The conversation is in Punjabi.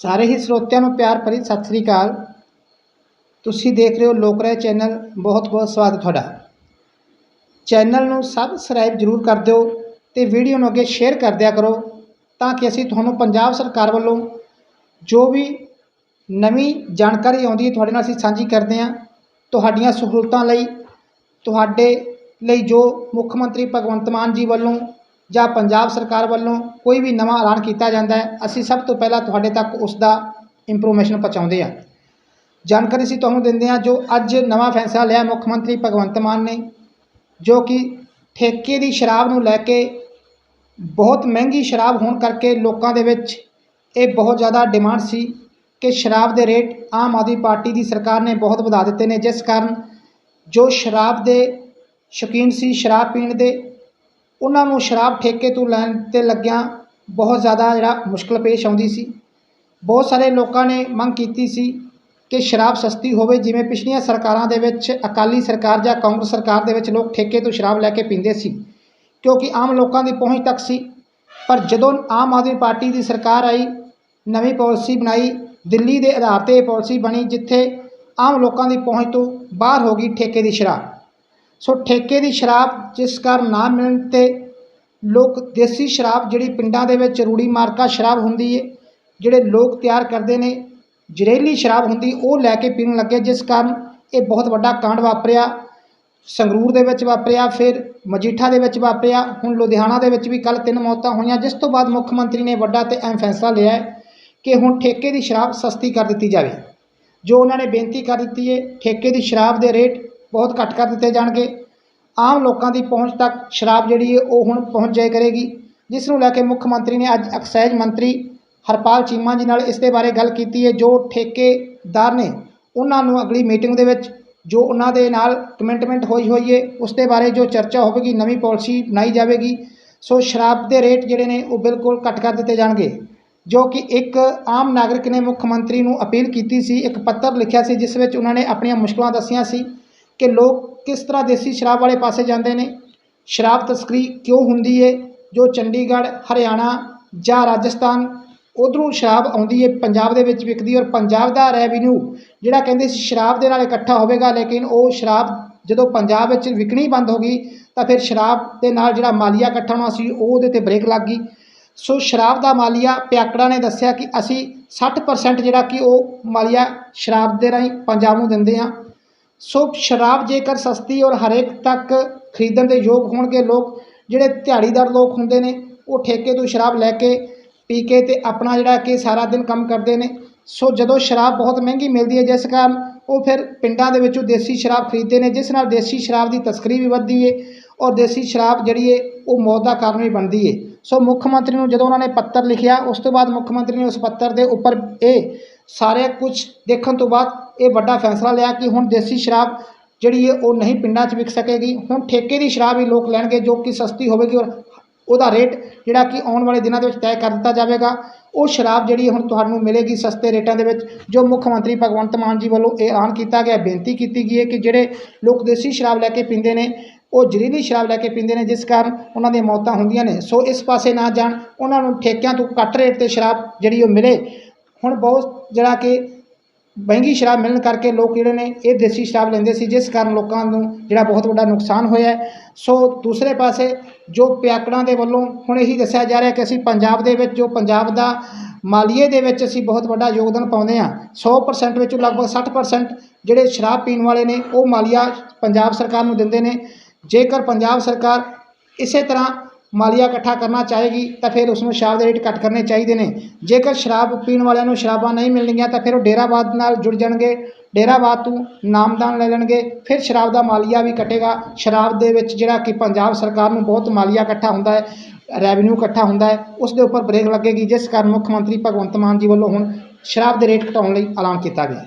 ਸਾਰੇ ਹੀ ਸਰੋਤਿਆਂ ਨੂੰ ਪਿਆਰ ਭਰੀ ਸਤਿ ਸ੍ਰੀ ਅਕਾਲ। ਤੁਸੀਂ ਦੇਖ ਰਹੇ ਹੋ ਲੋਕ ਰਾਏ ਚੈਨਲ। ਬਹੁਤ ਬਹੁਤ ਸਵਾਗਤ ਤੁਹਾਡਾ। ਚੈਨਲ ਨੂੰ ਸਬਸਕ੍ਰਾਈਬ ਜ਼ਰੂਰ ਕਰ ਦਿਓ ਤੇ ਵੀਡੀਓ ਨੂੰ ਅੱਗੇ ਸ਼ੇਅਰ ਕਰ ਦਿਆ ਕਰੋ ਤਾਂ ਕਿ ਅਸੀਂ ਤੁਹਾਨੂੰ ਪੰਜਾਬ ਸਰਕਾਰ ਵੱਲੋਂ ਜੋ ਵੀ ਨਵੀਂ ਜਾਣਕਾਰੀ ਆਉਂਦੀ ਹੈ ਤੁਹਾਡੇ ਨਾਲ ਅਸੀਂ ਸਾਂਝੀ ਕਰਦੇ ਹਾਂ। ਤੁਹਾਡੀਆਂ ਸਹੂਲਤਾਂ ਲਈ, ਤੁਹਾਡੇ ਲਈ ਜੋ ਮੁੱਖ ਮੰਤਰੀ ਭਗਵੰਤ ਮਾਨ ਜੀ ਵੱਲੋਂ ਜਾਂ ਪੰਜਾਬ ਸਰਕਾਰ ਵੱਲੋਂ ਕੋਈ ਵੀ ਨਵਾਂ ਐਲਾਨ ਕੀਤਾ ਜਾਂਦਾ ਹੈ, ਅਸੀਂ ਸਭ ਤੋਂ ਪਹਿਲਾਂ ਤੁਹਾਡੇ ਤੱਕ ਉਸ ਦਾ ਇੰਫੋਰਮੇਸ਼ਨ ਪਹੁੰਚਾਉਂਦੇ ਹਾਂ। ਜਾਣਕਾਰੀ ਅਸੀਂ ਤੁਹਾਨੂੰ ਦਿੰਦੇ ਹਾਂ ਜੋ ਅੱਜ ਨਵਾਂ ਫੈਸਲਾ ਲਿਆ ਮੁੱਖ ਮੰਤਰੀ ਭਗਵੰਤ ਮਾਨ ਨੇ, ਜੋ ਕਿ ਠੇਕੇ ਦੀ ਸ਼ਰਾਬ ਨੂੰ ਲੈ ਕੇ ਬਹੁਤ ਮਹਿੰਗੀ ਸ਼ਰਾਬ ਹੋਣ ਕਰਕੇ ਲੋਕਾਂ ਦੇ ਵਿੱਚ ਇਹ ਬਹੁਤ ਜ਼ਿਆਦਾ ਡਿਮਾਂਡ ਸੀ ਕਿ ਸ਼ਰਾਬ ਦੇ ਰੇਟ ਆਮ ਆਦਮੀ ਪਾਰਟੀ ਦੀ ਸਰਕਾਰ ਨੇ ਬਹੁਤ ਵਧਾ ਦਿੱਤੇ ਨੇ, ਜਿਸ ਕਾਰਨ ਜੋ ਸ਼ਰਾਬ ਦੇ ਸ਼ੌਕੀਨ ਸੀ, ਸ਼ਰਾਬ ਪੀਣ ਦੇ ਉਹਨਾਂ ਨੂੰ ਸ਼ਰਾਬ ਠੇਕੇ ਤੋਂ ਲੈਣ ਤੇ ਲੱਗਿਆਂ ਬਹੁਤ ਜ਼ਿਆਦਾ ਜਿਹੜਾ ਮੁਸ਼ਕਲ ਪੇਸ਼ ਆਉਂਦੀ ਸੀ। ਬਹੁਤ ਸਾਰੇ ਲੋਕਾਂ ਨੇ ਮੰਗ ਕੀਤੀ ਸੀ ਕਿ ਸ਼ਰਾਬ ਸਸਤੀ ਹੋਵੇ, ਜਿਵੇਂ ਪਿਛਲੀਆਂ ਸਰਕਾਰਾਂ ਦੇ ਵਿੱਚ, ਅਕਾਲੀ ਸਰਕਾਰ ਜਾਂ ਕਾਂਗਰਸ ਸਰਕਾਰ ਦੇ ਵਿੱਚ ਲੋਕ ਠੇਕੇ ਤੋਂ ਸ਼ਰਾਬ ਲੈ ਕੇ ਪੀਂਦੇ ਸੀ, ਕਿਉਂਕਿ ਆਮ ਲੋਕਾਂ ਦੀ ਪਹੁੰਚ ਤੱਕ ਸੀ। ਪਰ ਜਦੋਂ ਆਮ ਆਦਮੀ ਪਾਰਟੀ ਦੀ ਸਰਕਾਰ ਆਈ, ਨਵੀਂ ਪਾਲਿਸੀ ਬਣਾਈ, ਦਿੱਲੀ ਦੇ ਆਧਾਰ ਤੇ ਇਹ ਪਾਲਿਸੀ ਬਣੀ, ਜਿੱਥੇ ਆਮ ਲੋਕਾਂ ਦੀ ਪਹੁੰਚ ਤੋਂ ਬਾਹਰ ਹੋ ਗਈ ਠੇਕੇ ਦੀ ਸ਼ਰਾਬ। ਸੋ ਠੇਕੇ ਦੀ ਸ਼ਰਾਬ ਜਿਸ ਕਾਰਨ ਨਾ ਮਿਲਣ ਤੇ ਲੋਕ ਦੇਸੀ ਸ਼ਰਾਬ ਜਿਹੜੀ ਪਿੰਡਾਂ ਦੇ ਵਿੱਚ ਰੂੜੀ ਮਾਰਕਾ ਸ਼ਰਾਬ ਹੁੰਦੀ ਹੈ ਜਿਹੜੇ ਲੋਕ ਤਿਆਰ ਕਰਦੇ ਨੇ, ਜ਼ਹਿਰੀਲੀ ਸ਼ਰਾਬ ਹੁੰਦੀ, ਉਹ ਲੈ ਕੇ ਪੀਣ ਲੱਗੇ, ਜਿਸ ਕਾਰਨ ਇਹ ਬਹੁਤ ਵੱਡਾ ਕਾਂਡ ਵਾਪਰਿਆ, ਸੰਗਰੂਰ ਦੇ ਵਿੱਚ ਵਾਪਰਿਆ, ਫਿਰ ਮਜੀਠਾ ਦੇ ਵਿੱਚ ਵਾਪਰਿਆ, ਹੁਣ ਲੁਧਿਆਣਾ ਦੇ ਵਿੱਚ ਵੀ ਕੱਲ ਤਿੰਨ ਮੌਤਾਂ ਹੋਈਆਂ, ਜਿਸ ਤੋਂ ਬਾਅਦ ਮੁੱਖ ਮੰਤਰੀ ਨੇ ਵੱਡਾ ਤੇ ਅਹਿਮ ਫੈਸਲਾ ਲਿਆ ਕਿ ਹੁਣ ਠੇਕੇ ਦੀ ਸ਼ਰਾਬ ਸਸਤੀ ਕਰ ਦਿੱਤੀ ਜਾਵੇ। ਜੋ ਉਹਨਾਂ ਨੇ ਬੇਨਤੀ ਕਰ ਦਿੱਤੀ ਹੈ ਠੇਕੇ ਦੀ ਸ਼ਰਾਬ ਦੇ ਰੇਟ ਬਹੁਤ ਘੱਟ ਕਰ ਦਿੱਤੇ ਜਾਣਗੇ। ਆਮ ਲੋਕਾਂ ਦੀ ਪਹੁੰਚ ਤੱਕ ਸ਼ਰਾਬ ਜਿਹੜੀ ਹੈ ਉਹ ਹੁਣ ਪਹੁੰਚ ਜਾਇਆ ਕਰੇਗੀ। ਜਿਸ ਨੂੰ ਲੈ ਕੇ ਮੁੱਖ ਮੰਤਰੀ ਨੇ ਅੱਜ ਐਕਸਾਈਜ਼ ਮੰਤਰੀ ਹਰਪਾਲ ਚੀਮਾ ਜੀ ਨਾਲ ਇਸ ਦੇ ਬਾਰੇ ਗੱਲ ਕੀਤੀ ਹੈ। ਜੋ ਠੇਕੇਦਾਰ ਨੇ ਉਹਨਾਂ ਨੂੰ ਅਗਲੀ ਮੀਟਿੰਗ ਦੇ ਵਿੱਚ ਜੋ ਉਹਨਾਂ ਦੇ ਨਾਲ ਕਮਿਟਮੈਂਟ ਹੋਈ ਹੋਈ ਹੈ, ਉਸ ਦੇ ਬਾਰੇ ਜੋ ਚਰਚਾ ਹੋਵੇਗੀ, ਨਵੀਂ ਪਾਲਿਸੀ ਬਣਾਈ ਜਾਵੇਗੀ। ਸੋ ਸ਼ਰਾਬ ਦੇ ਰੇਟ ਜਿਹੜੇ ਨੇ ਉਹ ਬਿਲਕੁਲ ਘੱਟ ਕਰ ਦਿੱਤੇ ਜਾਣਗੇ। ਜੋ ਕਿ ਇੱਕ ਆਮ ਨਾਗਰਿਕ ਨੇ ਮੁੱਖ ਮੰਤਰੀ ਨੂੰ ਅਪੀਲ ਕੀਤੀ ਸੀ, ਇੱਕ ਪੱਤਰ ਲਿਖਿਆ ਸੀ, ਜਿਸ ਵਿੱਚ ਉਹਨਾਂ ਨੇ ਆਪਣੀਆਂ ਮੁਸ਼ਕਲਾਂ ਦੱਸੀਆਂ ਸੀ। ਕਿ ਲੋਕ ਕਿਸ ਤਰ੍ਹਾਂ ਦੇਸੀ ਸ਼ਰਾਬ ਵਾਲੇ ਪਾਸੇ ਜਾਂਦੇ ਨੇ? ਸ਼ਰਾਬ ਤਸਕਰੀ ਕਿਉਂ ਹੁੰਦੀ ਹੈ ਜੋ ਚੰਡੀਗੜ੍ਹ, ਹਰਿਆਣਾ ਜਾਂ ਰਾਜਸਥਾਨ, ਉਧਰੋਂ ਸ਼ਰਾਬ ਆਉਂਦੀ ਹੈ ਪੰਜਾਬ ਦੇ ਵਿੱਚ ਵਿਕਦੀ ਔਰ ਪੰਜਾਬ ਦਾ ਰੈਵਨਿਊ, ਜਿਹੜਾ ਕਹਿੰਦੇ ਸੀ ਸ਼ਰਾਬ ਦੇ ਨਾਲ ਇਕੱਠਾ ਹੋਵੇਗਾ, ਲੇਕਿਨ ਉਹ ਸ਼ਰਾਬ ਜਦੋਂ ਪੰਜਾਬ ਵਿੱਚ ਵਿਕਣੀ ਬੰਦ ਹੋ ਗਈ, ਤਾਂ ਫਿਰ ਸ਼ਰਾਬ ਦੇ ਨਾਲ ਜਿਹੜਾ ਮਾਲੀਆ ਇਕੱਠਾ ਹੋਣਾ ਸੀ, ਉਹ ਉਹਦੇ ਤੇ ਬ੍ਰੇਕ ਲੱਗ ਗਈ। ਸੋ ਸ਼ਰਾਬ ਦਾ ਮਾਲੀਆ ਪਿਆਕੜਾ ਨੇ ਦੱਸਿਆ ਕਿ ਅਸੀਂ 60% ਜਿਹੜਾ ਕਿ ਉਹ ਮਾਲੀਆ ਸ਼ਰਾਬ ਦੇ ਰਾਹੀਂ ਪੰਜਾਬ ਨੂੰ ਦਿੰਦੇ ਹਾਂ। ਸੋ ਸ਼ਰਾਬ ਜੇਕਰ ਸਸਤੀ ਔਰ ਹਰੇਕ ਤੱਕ ਖਰੀਦਣ ਦੇ ਯੋਗ ਹੋਣਗੇ ਲੋਕ, ਜਿਹੜੇ ਦਿਹਾੜੀਦਾਰ ਲੋਕ ਹੁੰਦੇ ਨੇ, ਉਹ ਠੇਕੇ ਤੋਂ ਸ਼ਰਾਬ ਲੈ ਕੇ, ਪੀ ਕੇ ਤੇ ਆਪਣਾ ਜਿਹੜਾ ਕਿ ਸਾਰਾ ਦਿਨ ਕੰਮ ਕਰਦੇ ਨੇ। ਸੋ ਜਦੋਂ ਸ਼ਰਾਬ ਬਹੁਤ ਮਹਿੰਗੀ ਮਿਲਦੀ ਹੈ ਜਿਸ ਕਾਰਨ ਉਹ ਫਿਰ ਪਿੰਡਾਂ ਦੇ ਵਿੱਚੋਂ ਦੇਸੀ ਸ਼ਰਾਬ ਖਰੀਦਦੇ ਨੇ, ਜਿਸ ਨਾਲ ਦੇਸੀ ਸ਼ਰਾਬ ਦੀ ਤਸਕਰੀ ਵੀ ਵੱਧਦੀ ਹੈ ਔਰ ਦੇਸੀ ਸ਼ਰਾਬ ਜਿਹੜੀ ਹੈ ਉਹ ਮੌਤ ਦਾ ਕਾਰਨ ਵੀ ਬਣਦੀ ਹੈ ਸੋ ਮੁੱਖ ਮੰਤਰੀ ਨੂੰ ਜਦੋਂ ਉਹਨਾਂ ਨੇ ਪੱਤਰ ਲਿਖਿਆ, ਉਸ ਤੋਂ ਬਾਅਦ ਮੁੱਖ ਮੰਤਰੀ ਨੇ ਉਸ ਪੱਤਰ ਦੇ ਉੱਪਰ ਇਹ ਸਾਰੇ ਕੁਝ ਦੇਖਣ ਤੋਂ ਬਾਅਦ ਇਹ ਵੱਡਾ ਫੈਸਲਾ ਲਿਆ ਕਿ ਹੁਣ ਦੇਸੀ ਸ਼ਰਾਬ ਜਿਹੜੀ ਹੈ ਉਹ ਨਹੀਂ ਪਿੰਡਾਂ 'ਚ ਵਿਕ ਸਕੇਗੀ। ਹੁਣ ਠੇਕੇ ਦੀ ਸ਼ਰਾਬ ਹੀ ਲੋਕ ਲੈਣਗੇ ਜੋ ਕਿ ਸਸਤੀ ਹੋਵੇਗੀ ਔਰ ਉਹਦਾ ਰੇਟ ਜਿਹੜਾ ਕਿ ਆਉਣ ਵਾਲੇ ਦਿਨਾਂ ਦੇ ਵਿੱਚ ਤੈਅ ਕਰ ਦਿੱਤਾ ਜਾਵੇਗਾ। ਉਹ ਸ਼ਰਾਬ ਜਿਹੜੀ ਹੁਣ ਤੁਹਾਨੂੰ ਮਿਲੇਗੀ ਸਸਤੇ ਰੇਟਾਂ ਦੇ ਵਿੱਚ, ਜੋ ਮੁੱਖ ਮੰਤਰੀ ਭਗਵੰਤ ਮਾਨ ਜੀ ਵੱਲੋਂ ਇਹ ਐਲਾਨ ਕੀਤਾ ਗਿਆ। ਬੇਨਤੀ ਕੀਤੀ ਗਈ ਹੈ ਕਿ ਜਿਹੜੇ ਲੋਕ ਦੇਸੀ ਸ਼ਰਾਬ ਲੈ ਕੇ ਪੀਂਦੇ ਨੇ, ਉਹ ਜ਼ਹਿਰੀਲੀ ਸ਼ਰਾਬ ਲੈ ਕੇ ਪੀਂਦੇ ਨੇ, ਜਿਸ ਕਾਰਨ ਉਹਨਾਂ ਦੀਆਂ ਮੌਤਾਂ ਹੁੰਦੀਆਂ ਨੇ। ਸੋ ਇਸ ਪਾਸੇ ਨਾ ਜਾਣ, ਉਹਨਾਂ ਨੂੰ ਠੇਕਿਆਂ ਤੋਂ ਘੱਟ ਰੇਟ ਤੇ ਸ਼ਰਾਬ ਜਿਹੜੀ ਉਹ ਮਿਲੇ। ਹੁਣ ਬਹੁਤ ਜਿਹੜਾ ਕਿ ਮਹਿੰਗੀ ਸ਼ਰਾਬ ਮਿਲਣ ਕਰਕੇ ਲੋਕ ਜਿਹੜੇ ਨੇ ਇਹ ਦੇਸੀ ਸ਼ਰਾਬ ਲੈਂਦੇ ਸੀ, ਜਿਸ ਕਾਰਨ ਲੋਕਾਂ ਨੂੰ ਜਿਹੜਾ ਬਹੁਤ ਵੱਡਾ ਨੁਕਸਾਨ ਹੋਇਆ ਸੋ ਦੂਸਰੇ ਪਾਸੇ ਜੋ ਪਿਆਕੜਾਂ ਦੇ ਵੱਲੋਂ ਹੁਣ ਇਹੀ ਦੱਸਿਆ ਜਾ ਰਿਹਾ ਕਿ ਅਸੀਂ ਪੰਜਾਬ ਦੇ ਵਿੱਚ, ਜੋ ਪੰਜਾਬ ਦਾ ਮਾਲੀਏ ਦੇ ਵਿੱਚ ਅਸੀਂ ਬਹੁਤ ਵੱਡਾ ਯੋਗਦਾਨ ਪਾਉਂਦੇ ਹਾਂ 100% ਵਿੱਚੋਂ ਲਗਭਗ 60% ਜਿਹੜੇ ਸ਼ਰਾਬ ਪੀਣ ਵਾਲੇ ਨੇ, ਉਹ ਮਾਲੀਆ ਪੰਜਾਬ ਸਰਕਾਰ ਨੂੰ ਦਿੰਦੇ ਨੇ। ਜੇਕਰ ਪੰਜਾਬ ਸਰਕਾਰ ਇਸੇ ਤਰ੍ਹਾਂ ਮਾਲੀਆ ਇਕੱਠਾ ਕਰਨਾ ਚਾਹੇਗੀ ਤਾਂ ਫਿਰ ਉਸ ਨੂੰ ਸ਼ਰਾਬ ਦੇ ਰੇਟ ਘੱਟ ਕਰਨੇ ਚਾਹੀਦੇ ਨੇ। ਜੇਕਰ ਸ਼ਰਾਬ ਪੀਣ ਵਾਲਿਆਂ ਨੂੰ ਸ਼ਰਾਬਾਂ ਨਹੀਂ ਮਿਲਣਗੀਆਂ ਤਾਂ ਫਿਰ ਉਹ ਡੇਰਾਬਾਦ ਨਾਲ ਜੁੜ ਜਾਣਗੇ। ਡੇਰਾਬਾਦ ਤੋਂ ਨਾਮਦਾਨ ਲੈ ਲੈਣਗੇ। ਫਿਰ ਸ਼ਰਾਬ ਦਾ ਮਾਲੀਆ ਵੀ ਕੱਟੇਗਾ। ਸ਼ਰਾਬ ਦੇ ਵਿੱਚ ਜਿਹੜਾ ਕਿ ਪੰਜਾਬ ਸਰਕਾਰ ਨੂੰ ਬਹੁਤ ਮਾਲੀਆ ਇਕੱਠਾ ਹੁੰਦਾ ਹੈ ਰੈਵਨਿਊ ਇਕੱਠਾ ਹੁੰਦਾ ਹੈ, ਉਸ ਦੇ ਉੱਪਰ ਬ੍ਰੇਕ ਲੱਗੇਗੀ, ਜਿਸ ਕਾਰਨ ਮੁੱਖ ਮੰਤਰੀ ਭਗਵੰਤ ਮਾਨ ਜੀ ਵੱਲੋਂ ਹੁਣ ਸ਼ਰਾਬ ਦੇ ਰੇਟ ਘਟਾਉਣ ਲਈ ਐਲਾਨ ਕੀਤਾ ਗਿਆ